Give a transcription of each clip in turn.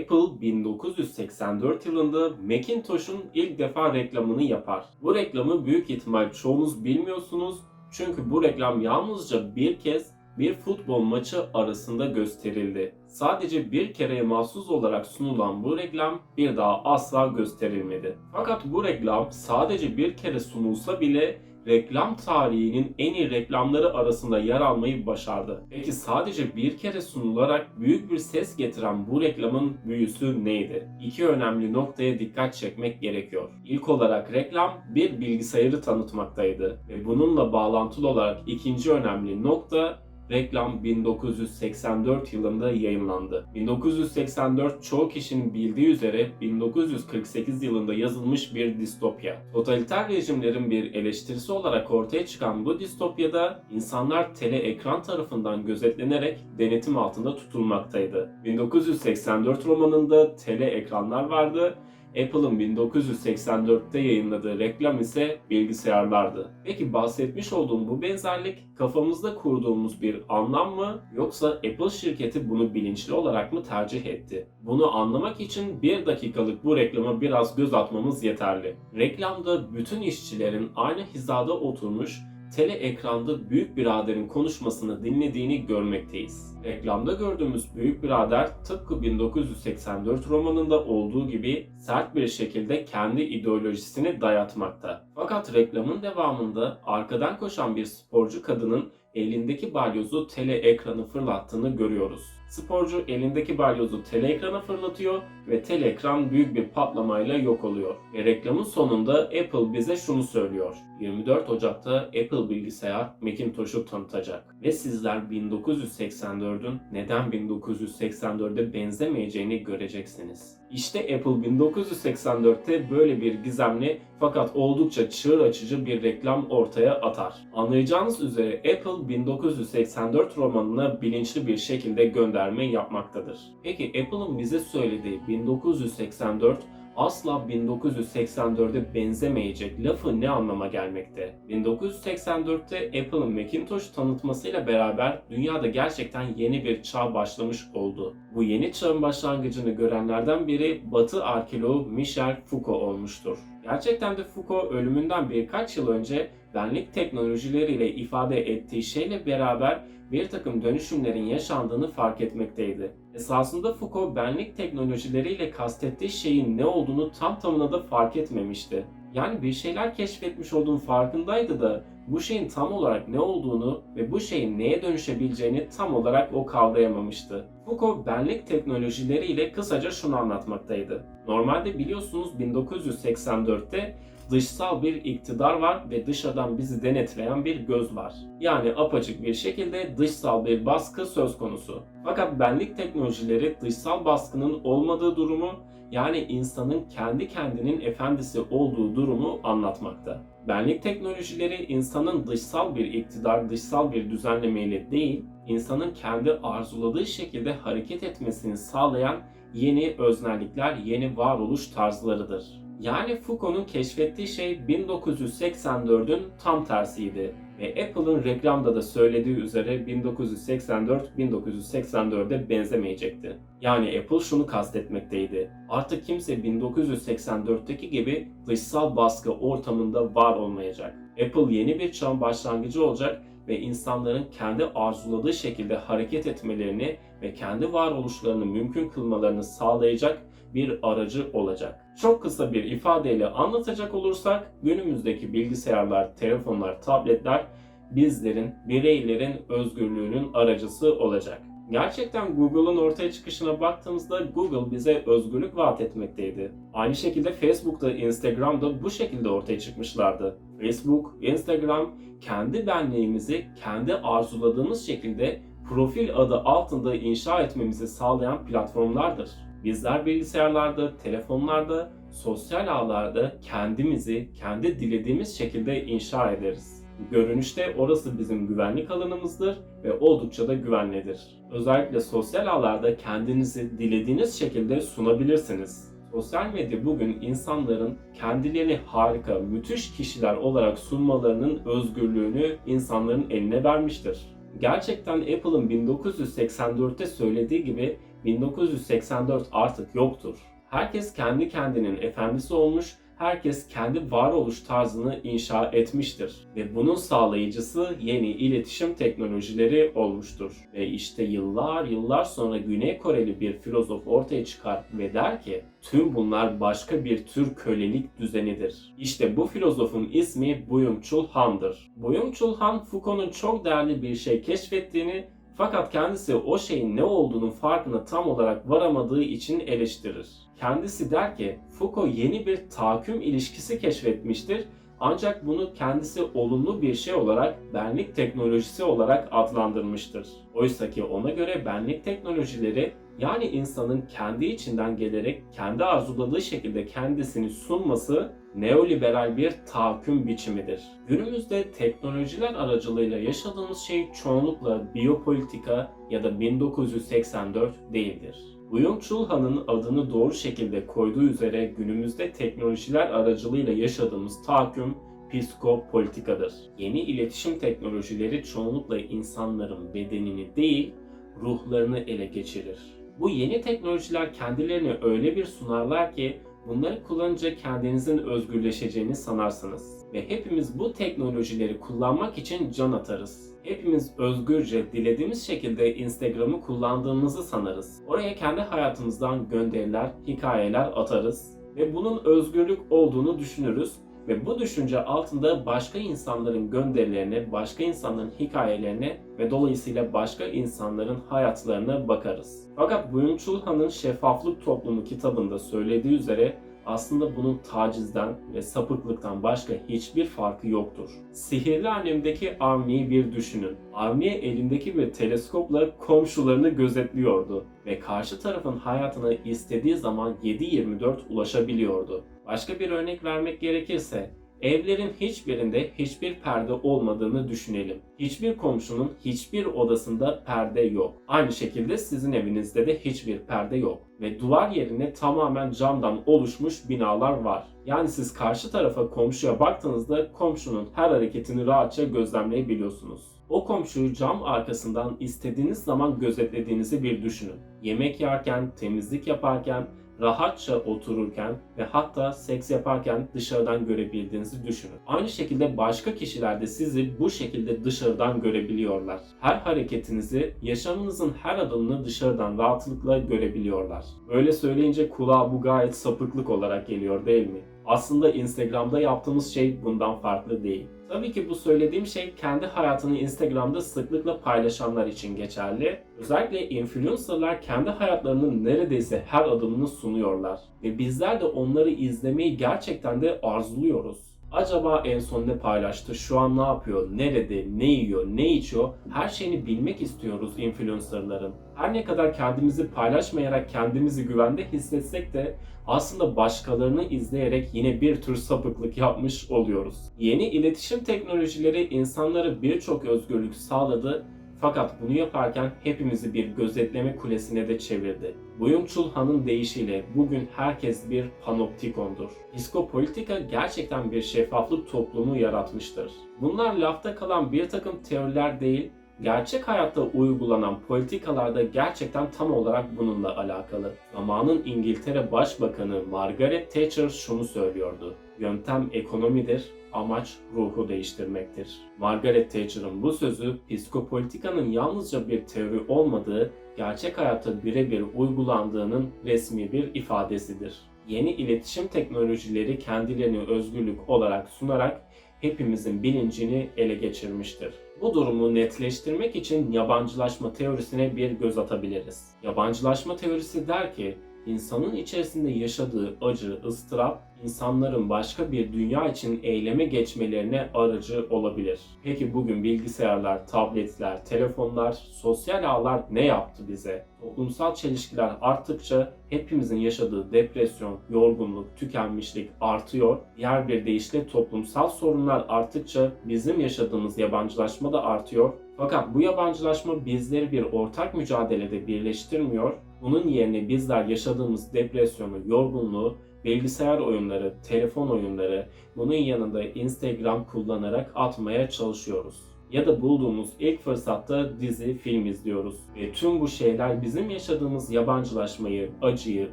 Apple 1984 yılında Macintosh'un ilk defa reklamını yapar. Bu reklamı büyük ihtimal çoğunuz bilmiyorsunuz çünkü bu reklam yalnızca bir kez bir futbol maçı arasında gösterildi. Sadece bir kereye mahsus olarak sunulan bu reklam bir daha asla gösterilmedi. Fakat bu reklam sadece bir kere sunulsa bile reklam tarihinin en iyi reklamları arasında yer almayı başardı. Peki sadece bir kere sunularak büyük bir ses getiren bu reklamın büyüsü neydi? İki önemli noktaya dikkat çekmek gerekiyor. İlk olarak reklam bir bilgisayarı tanıtmaktaydı ve bununla bağlantılı olarak ikinci önemli nokta reklam 1984 yılında yayınlandı. 1984 çoğu kişinin bildiği üzere 1948 yılında yazılmış bir distopya. Totaliter rejimlerin bir eleştirisi olarak ortaya çıkan bu distopyada insanlar tele ekran tarafından gözetlenerek denetim altında tutulmaktaydı. 1984 romanında tele ekranlar vardı Apple'ın 1984'te yayınladığı reklam ise bilgisayarlardı. Peki bahsetmiş olduğum bu benzerlik kafamızda kurduğumuz bir anlam mı yoksa Apple şirketi bunu bilinçli olarak mı tercih etti? Bunu anlamak için bir dakikalık bu reklama biraz göz atmamız yeterli. Reklamda bütün işçilerin aynı hizada oturmuş tele ekranda büyük biraderin konuşmasını dinlediğini görmekteyiz. Reklamda gördüğümüz büyük birader tıpkı 1984 romanında olduğu gibi sert bir şekilde kendi ideolojisini dayatmakta. Fakat reklamın devamında arkadan koşan bir sporcu kadının elindeki balyozu tele ekranı fırlattığını görüyoruz. Sporcu elindeki balyozu tele ekrana fırlatıyor ve tele ekran büyük bir patlamayla yok oluyor. Ve reklamın sonunda Apple bize şunu söylüyor. 24 Ocak'ta Apple bilgisayar Macintosh'u tanıtacak. Ve sizler 1984'ün neden 1984'e benzemeyeceğini göreceksiniz. İşte Apple 1984'te böyle bir gizemli fakat oldukça çığır açıcı bir reklam ortaya atar. Anlayacağınız üzere Apple 1984 romanına bilinçli bir şekilde gönderme yapmaktadır. Peki Apple'ın bize söylediği 1984 asla 1984'e benzemeyecek lafı ne anlama gelmekte? 1984'te Apple'ın Macintosh tanıtmasıyla beraber dünyada gerçekten yeni bir çağ başlamış oldu. Bu yeni çağın başlangıcını görenlerden biri Batı arkeoloğu Michel Foucault olmuştur. Gerçekten de Foucault ölümünden birkaç yıl önce benlik teknolojileriyle ifade ettiği şeyle beraber bir takım dönüşümlerin yaşandığını fark etmekteydi. Esasında Foucault benlik teknolojileriyle kastettiği şeyin ne olduğunu tam tamına da fark etmemişti. Yani bir şeyler keşfetmiş olduğunun farkındaydı da bu şeyin tam olarak ne olduğunu ve bu şeyin neye dönüşebileceğini tam olarak o kavrayamamıştı. Foucault benlik teknolojileriyle kısaca şunu anlatmaktaydı. Normalde biliyorsunuz 1984'te dışsal bir iktidar var ve dışarıdan bizi denetleyen bir göz var. Yani apaçık bir şekilde dışsal bir baskı söz konusu. Fakat benlik teknolojileri dışsal baskının olmadığı durumu yani insanın kendi kendinin efendisi olduğu durumu anlatmakta. Benlik teknolojileri insanın dışsal bir iktidar, dışsal bir düzenlemeyle değil, insanın kendi arzuladığı şekilde hareket etmesini sağlayan yeni öznellikler, yeni varoluş tarzlarıdır. Yani Foucault'un keşfettiği şey 1984'ün tam tersiydi. Ve Apple'ın reklamda da söylediği üzere 1984 1984'e benzemeyecekti. Yani Apple şunu kastetmekteydi. Artık kimse 1984'teki gibi dışsal baskı ortamında var olmayacak. Apple yeni bir çağın başlangıcı olacak ve insanların kendi arzuladığı şekilde hareket etmelerini ve kendi varoluşlarını mümkün kılmalarını sağlayacak bir aracı olacak. Çok kısa bir ifadeyle anlatacak olursak günümüzdeki bilgisayarlar, telefonlar, tabletler bizlerin, bireylerin özgürlüğünün aracısı olacak. Gerçekten Google'ın ortaya çıkışına baktığımızda Google bize özgürlük vaat etmekteydi. Aynı şekilde Facebook'ta, Instagram'da bu şekilde ortaya çıkmışlardı. Facebook, Instagram kendi benliğimizi kendi arzuladığımız şekilde profil adı altında inşa etmemizi sağlayan platformlardır. Bizler bilgisayarlarda, telefonlarda, sosyal ağlarda kendimizi kendi dilediğimiz şekilde inşa ederiz. Görünüşte orası bizim güvenlik alanımızdır ve oldukça da güvenlidir. Özellikle sosyal ağlarda kendinizi dilediğiniz şekilde sunabilirsiniz. Sosyal medya bugün insanların kendilerini harika, müthiş kişiler olarak sunmalarının özgürlüğünü insanların eline vermiştir. Gerçekten Apple'ın 1984'te söylediği gibi 1984 artık yoktur. Herkes kendi kendinin efendisi olmuş, herkes kendi varoluş tarzını inşa etmiştir ve bunun sağlayıcısı yeni iletişim teknolojileri olmuştur. Ve işte yıllar yıllar sonra Güney Koreli bir filozof ortaya çıkar ve der ki tüm bunlar başka bir tür kölelik düzenidir. İşte bu filozofun ismi Byung-Chul Han'dır. Byung-Chul Han Foucault'un çok değerli bir şey keşfettiğini fakat kendisi o şeyin ne olduğunun farkına tam olarak varamadığı için eleştirir. Kendisi der ki Foucault yeni bir tahakküm ilişkisi keşfetmiştir ancak bunu kendisi olumlu bir şey olarak benlik teknolojisi olarak adlandırmıştır. Oysa ki ona göre benlik teknolojileri yani insanın kendi içinden gelerek kendi arzuladığı şekilde kendisini sunması neoliberal bir tahakküm biçimidir. Günümüzde teknolojiler aracılığıyla yaşadığımız şey çoğunlukla biyopolitika ya da 1984 değildir. Byung-Chul Han'ın adını doğru şekilde koyduğu üzere günümüzde teknolojiler aracılığıyla yaşadığımız tahakküm psikopolitikadır. Yeni iletişim teknolojileri çoğunlukla insanların bedenini değil, ruhlarını ele geçirir. Bu yeni teknolojiler kendilerini öyle bir sunarlar ki bunları kullanınca kendinizin özgürleşeceğini sanarsınız. Ve hepimiz bu teknolojileri kullanmak için can atarız. Hepimiz özgürce dilediğimiz şekilde Instagram'ı kullandığımızı sanarız. Oraya kendi hayatımızdan gönderiler, hikayeler atarız ve bunun özgürlük olduğunu düşünürüz ve bu düşünce altında başka insanların gönderilerine, başka insanların hikayelerine ve dolayısıyla başka insanların hayatlarına bakarız. Fakat Byung-Chul Han'ın Şeffaflık Toplumu kitabında söylediği üzere aslında bunun tacizden ve sapıklıktan başka hiçbir farkı yoktur. Sihirli Annem'deki Army'yi bir düşünün. Army elindeki bir teleskopla komşularını gözetliyordu ve karşı tarafın hayatına istediği zaman 7-24 ulaşabiliyordu. Başka bir örnek vermek gerekirse Evlerin hiçbirinde hiçbir perde olmadığını düşünelim. Hiçbir komşunun hiçbir odasında perde yok. Aynı şekilde sizin evinizde de hiçbir perde yok. Ve duvar yerine tamamen camdan oluşmuş binalar var. Yani siz karşı tarafa komşuya baktığınızda komşunun her hareketini rahatça gözlemleyebiliyorsunuz. O komşuyu cam arkasından istediğiniz zaman gözetlediğinizi bir düşünün. Yemek yerken, temizlik yaparken, rahatça otururken ve hatta seks yaparken dışarıdan görebildiğinizi düşünün. Aynı şekilde başka kişiler de sizi bu şekilde dışarıdan görebiliyorlar. Her hareketinizi, yaşamınızın her adımını dışarıdan rahatlıkla görebiliyorlar. Böyle söyleyince kulağa bu gayet sapıklık olarak geliyor değil mi? Aslında Instagram'da yaptığımız şey bundan farklı değil. Tabii ki bu söylediğim şey kendi hayatını Instagram'da sıklıkla paylaşanlar için geçerli. Özellikle influencerlar kendi hayatlarının neredeyse her adımını sunuyorlar. Ve bizler de onları izlemeyi gerçekten de arzuluyoruz. Acaba en son ne paylaştı, şu an ne yapıyor, nerede, ne yiyor, ne içiyor? Her şeyini bilmek istiyoruz influencerların. Her ne kadar kendimizi paylaşmayarak kendimizi güvende hissetsek de aslında başkalarını izleyerek yine bir tür sapıklık yapmış oluyoruz. Yeni iletişim teknolojileri insanlara birçok özgürlük sağladı fakat bunu yaparken hepimizi bir gözetleme kulesine de çevirdi. Byung-Chul Han'ın deyişiyle bugün herkes bir panoptikondur. Psikopolitika gerçekten bir şeffaflık toplumu yaratmıştır. Bunlar lafta kalan bir takım teoriler değil, gerçek hayatta uygulanan politikalarda gerçekten tam olarak bununla alakalı. Zamanın İngiltere Başbakanı Margaret Thatcher şunu söylüyordu. Yöntem ekonomidir, amaç ruhu değiştirmektir. Margaret Thatcher'ın bu sözü psikopolitikanın yalnızca bir teori olmadığı, gerçek hayatta birebir uygulandığının resmi bir ifadesidir. Yeni iletişim teknolojileri kendilerini özgürlük olarak sunarak hepimizin bilincini ele geçirmiştir. Bu durumu netleştirmek için yabancılaşma teorisine bir göz atabiliriz. Yabancılaşma teorisi der ki, insanın içerisinde yaşadığı acı, ıstırap, insanların başka bir dünya için eyleme geçmelerine aracı olabilir. Peki bugün bilgisayarlar, tabletler, telefonlar, sosyal ağlar ne yaptı bize? Toplumsal çelişkiler arttıkça hepimizin yaşadığı depresyon, yorgunluk, tükenmişlik artıyor. Diğer bir deyişle toplumsal sorunlar arttıkça bizim yaşadığımız yabancılaşma da artıyor. Fakat bu yabancılaşma bizleri bir ortak mücadelede birleştirmiyor. Bunun yerine bizler yaşadığımız depresyonu, yorgunluğu bilgisayar oyunları, telefon oyunları, bunun yanında Instagram kullanarak atmaya çalışıyoruz. ya da bulduğumuz ilk fırsatta dizi, film izliyoruz. Ve tüm bu şeyler bizim yaşadığımız yabancılaşmayı, acıyı,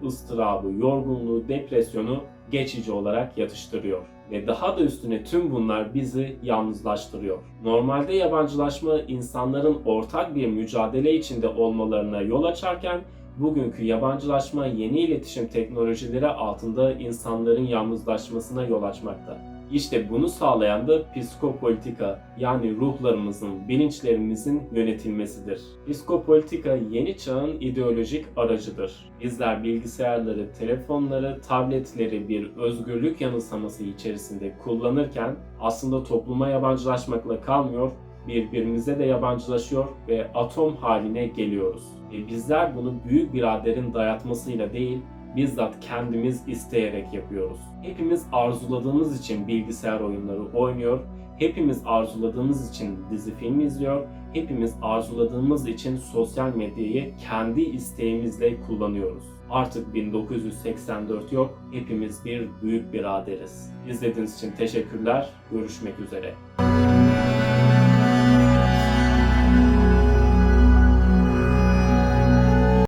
ıstırabı, yorgunluğu, depresyonu geçici olarak yatıştırıyor. Ve daha da üstüne tüm bunlar bizi yalnızlaştırıyor. Normalde yabancılaşma insanların ortak bir mücadele içinde olmalarına yol açarken bugünkü yabancılaşma yeni iletişim teknolojileri altında insanların yalnızlaşmasına yol açmakta. İşte bunu sağlayan da psikopolitika yani ruhlarımızın, bilinçlerimizin yönetilmesidir. Psikopolitika yeni çağın ideolojik aracıdır. Bizler bilgisayarları, telefonları, tabletleri bir özgürlük yanılsaması içerisinde kullanırken aslında topluma yabancılaşmakla kalmıyor, birbirimize de yabancılaşıyor ve atom haline geliyoruz. E bizler bunu büyük biraderin dayatmasıyla değil, bizzat kendimiz isteyerek yapıyoruz. Hepimiz arzuladığımız için bilgisayar oyunları oynuyor, hepimiz arzuladığımız için dizi film izliyor, hepimiz arzuladığımız için sosyal medyayı kendi isteğimizle kullanıyoruz. Artık 1984 yok, hepimiz bir büyük biraderiz. İzlediğiniz için teşekkürler, görüşmek üzere.